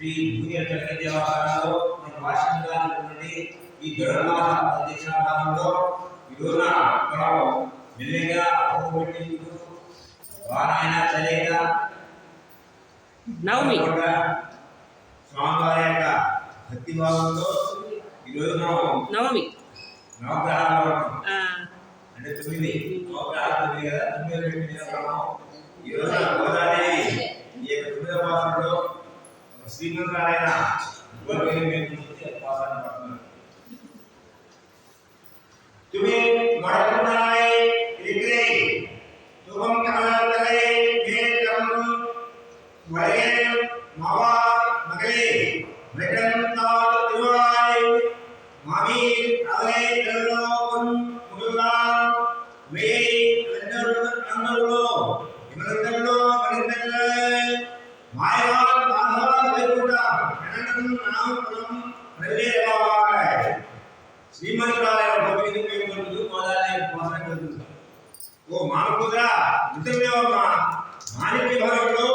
Junior తరగతి వ్యవహారాల్లో మన భాషగా ఉన్నటువంటి ఈ జగన్మాత ప్రదేశాలలో ఈ రోజున మనం మెల్లిగా అవ్వబెట్టిందుకు వారాయన చలిగా నవమి. స్వామివారి యొక్క భక్తి భావంతో ఈ రోజు మనం నవమి. నవగ్రహాలు అంటే తొమ్మిది. నవగ్రహాలు తొమ్మిది కదా? తొమ్మిది రెండు నిలబడము ఈ రోజు గోదావరి శ్రీమంతురాలైన గోదావరి మీద పాసాన్ని పడుతున్నారు तुम्हें मरकुनाए लिखले तुम कमलतले मेरे कम वरे मावा मगले मृगन ताल दिवाय मामी अगले कलोकन मुगला वे अंदर अंदरलो इमरंदरलो శాసనం నామకులం వెళ్ళేవాయ్ శ్రీమంతురాలైన భవిని పేర్కొందు మొదలైన ఓ మామకుదరా నిజమేవమ్మా మాణిక్య భవనంలో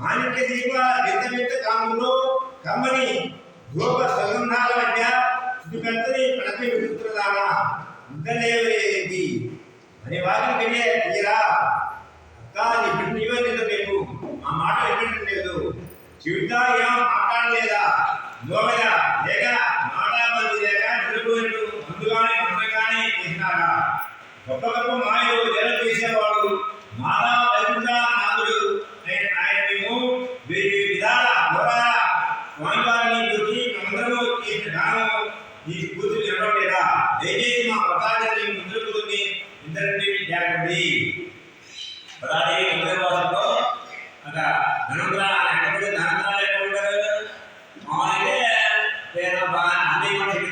మాణిక్య దీప విత్తవిత్త కామంలో కమ్మని గోప సుగంధాల మధ్య చుట్టుపెంతని ప్రతి విడుతున్నదానా నిద్రలేవలేది అని వాటిని తీరా? అక్క నీ బిడ్డ నీవే ఆ మాట ఎక్కడ లేదు. జీవితాయ గొప్ప మాయలు జల చేసేవాడు. మాదా వైకుంఠ నాథుడు. ఆయన ఆయన మేము వీరి విధాల ద్వారా స్వామివారిని గురించి అందరూ చేసిన దానం నీ కూతురు నిలబడలేదా? దయచేసి మా ప్రసాదాన్ని ముందుకుని ఇద్దరిని జాగ్రత్త పదాది కందరవాసంలో అక్కడ ధనంద్రా ఎక్కడ ధనుగ్రహాలు ఎక్కడ ఉంటారు మామూలుగా పేరు బాగా అన్ని అర్థం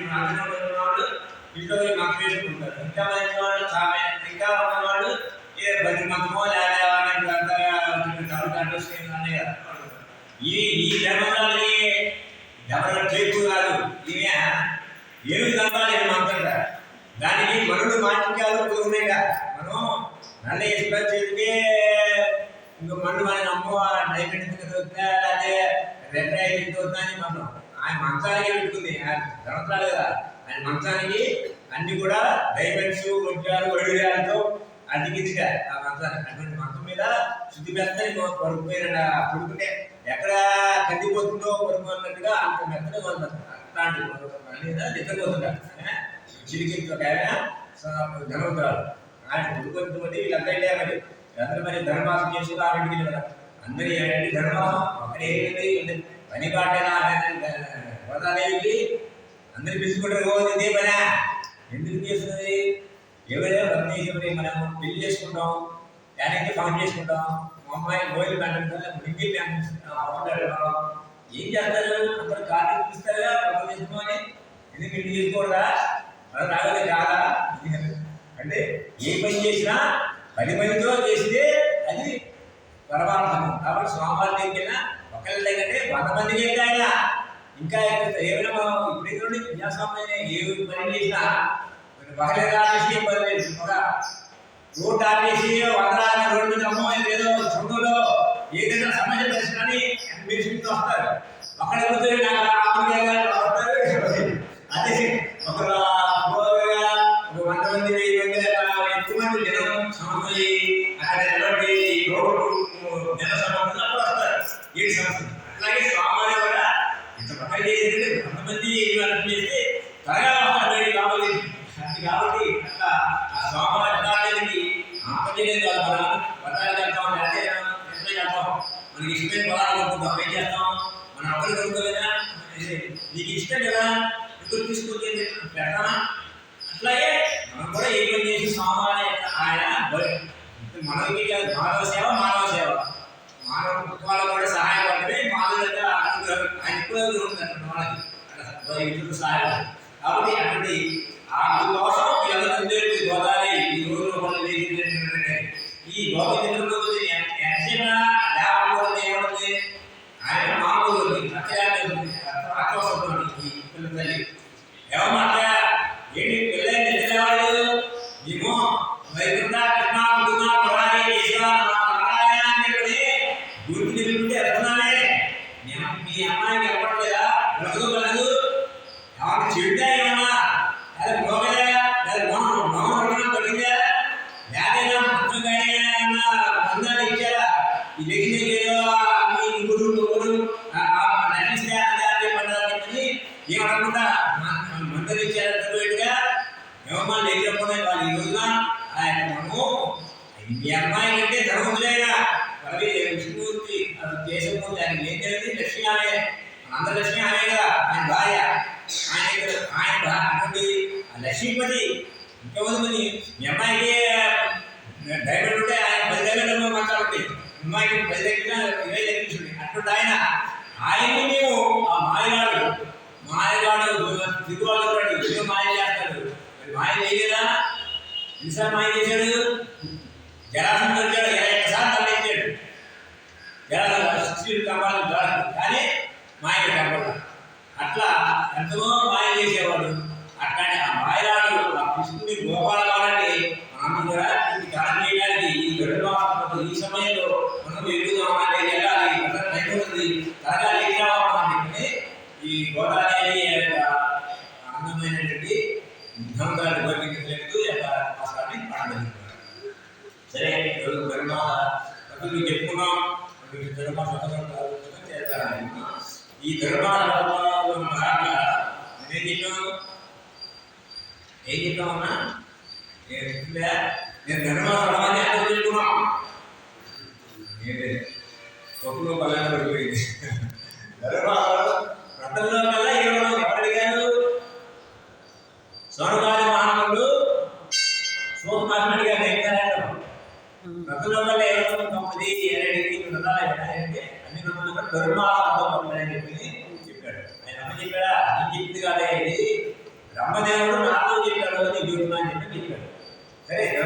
ఇంట్లో మాకు చేసుకుంటారు ఇంకా మంచి వాళ్ళు చాలా ఇంకా ఉన్న వాళ్ళు ఏ పది మందమో లేదా ఈ ఈ జన్మలని ఎవరు చేకు కాదు ఈమె ఏమి దంతాలు నేను మాట్లాడా దానికి మనుడు మాటికాలు కోరునేగా మనం నల్ల ఎక్స్పెక్ట్ చేస్తే ఇంకో మన్ను మన అమ్మ డైమండ్ దొరుకుతా అదే రెడ్ రైట్ దొరుకుతా అని మనం ఆయన మంచానికి పెట్టుకుంది. ఆయన ధనత్రాలు కదా. ఆయన మంచానికి అన్ని కూడా డైమండ్స్ ముత్యాలు వడియాలతో అడ్డికిందిగా ఆ మంచానికి అటువంటి మంచం మీద శుద్ధి మెత్తని పడుకుపోయిన పడుకుంటే ఎక్కడ కందిపోతుందో పడుకున్నట్టుగా అంత మెత్తని ఉంది అట్లాంటి మీద నిద్రపోతుంటారు. ధనవంతురాలు. ఆయన కొడుకున్నటువంటి వీళ్ళంతా వెళ్ళారు మరి కదా అందరి ఏంటంటే ధర్మాసం ఒకటే ఏంటంటే పని పాటేనా గోదాదేవికి అందరు పిలుచుకుంటారు. రోజు ఇదే పనా? ఎందుకు చేస్తున్నది? ఎవరైనా భక్తి చేసి మనం పెళ్ళి చేసుకుంటాం దానికి ఫోన్ చేసుకుంటాం మా అమ్మాయి గోయిలు పెట్టడం మింగి ఏం చేస్తారు? అందరు కార్తీక ఇస్తారా పనులు చేసుకోమని ఎందుకు పెళ్ళి చేసుకోరా మనం రాగలే కాదా అంటే ఏ పని చేసినా పది మందితో చేస్తే అది పరమార్థము. కాబట్టి స్వామివారి దగ్గర ఒకళ్ళ దగ్గరే వంద మందికి ఆయన ఇంకా ఏమైనా మనం ఇప్పుడు నుండి ఏ పని చేసినా ఒకరి పని లేదు. ఒక రోడ్డు ఆపేసి వంద రోడ్డు మీద అమ్మో ఏదో చదువులో ఏదైనా సమాజ దర్శనాన్ని మీరు చూస్తూ వస్తారు. అక్కడ కూర్చొని నాకు ఆత్మీయంగా వస్తారు అదే ఒక గోరుగా ఒక వంద మంది వెయ్యి మంది అట్లా ఎక్కువ మంది జనం సమకూలి అక్కడ ఎటువంటి రోడ్డు జన సమకూలి అప్పుడు వస్తారు ఏడు సంవత్సరం అట్లాగే స్వామి కూడా ఇంత పక్కన చేసేది కొంతమంది ఇవన్నీ చేస్తే త్వరగా వస్తారు వేడి కాబట్టి అది కాబట్టి అట్లా ఆ స్వామి పదార్థానికి ఆపలేదు కాదు మనం పదార్థాలు చేస్తాం లేకపోతే ఎట్లా చేస్తాం మనకి ఇష్టమైన పదార్థాలు కొనుక్కుంటాం ఏం చేస్తాం మనం అప్పుడు కొనుక్కోలేదా నీకు ఇష్టం కదా ఎందుకు తీసుకుంటుంది పెడతామా అట్లాగే మనం కూడా ఏ పని స్వామి ఆయన బలి- మనకి కాదు, మానవ సేవ మానవ సేవ. మానవ కుటుంబాలకు కూడా సహాయపడితే మానవ యొక్క అనుగ్రహం ఆయన ఎక్కువ ఉంటుంది మనకి. అట్లా ఇతరులకు కాబట్టి అటువంటి అందుకోసం కాకుండా మంత్రం ఇచ్చారా తగ్గట్టుగా లేకపోతే వాళ్ళు ఈ రోజున ఆ యొక్క మనము ఈ అమ్మాయి కంటే ధర్మములేగా రవి విష్ణుమూర్తి అది దేశమూర్తి ఆయన ఏం తెలియదు లక్ష్మి ఆమె అందరి లక్ష్మి ఆమె కదా ఆయన భార్య. ఆయన ఆయన భా- అటువంటి లక్ష్మీపతి ఇంకెవరు మరి మీ అమ్మాయికి డైమండ్ ఉంటే ఆయన పది డైమండ్ మాట్లాడుతుంది అమ్మాయికి పది దగ్గర ఇరవై దగ్గర అటువంటి ఆయన ఆయన్ని మేము ఆ మాయగాడు మాయగాడు దిగువాడు ఏదో మాయ చేస్తాడు మరి మాయ చేయలేదా? ఎన్నిసార్లు మాయ చేశాడు? జలాసం దొరికాడు ఇరవై సార్లు తల్లించాడు జలాసం శిష్యుడు కమ్మాలి కానీ మాయ కనపడ అట్లా ఎంతనో మాయ చేసేవాడు. చెప్పుకున్నాం ప్రకృతి ఈ ధర్మాల భాగంగా నేనేం చెప్పాను? నేను చెప్పిందా? రథంలో తొమ్మిది అనేది రథాలు అంటే అన్ని రథాలు కూడా ధర్మాలు అని చెప్పి చెప్పాడు. ఆయన అమ్మ చెప్పాడా? చెప్పింది కాదే ఇది. బ్రహ్మదేవుడు నాతో చెప్పాడు చెప్తున్నా అని చెప్పి చెప్పాడు. సరే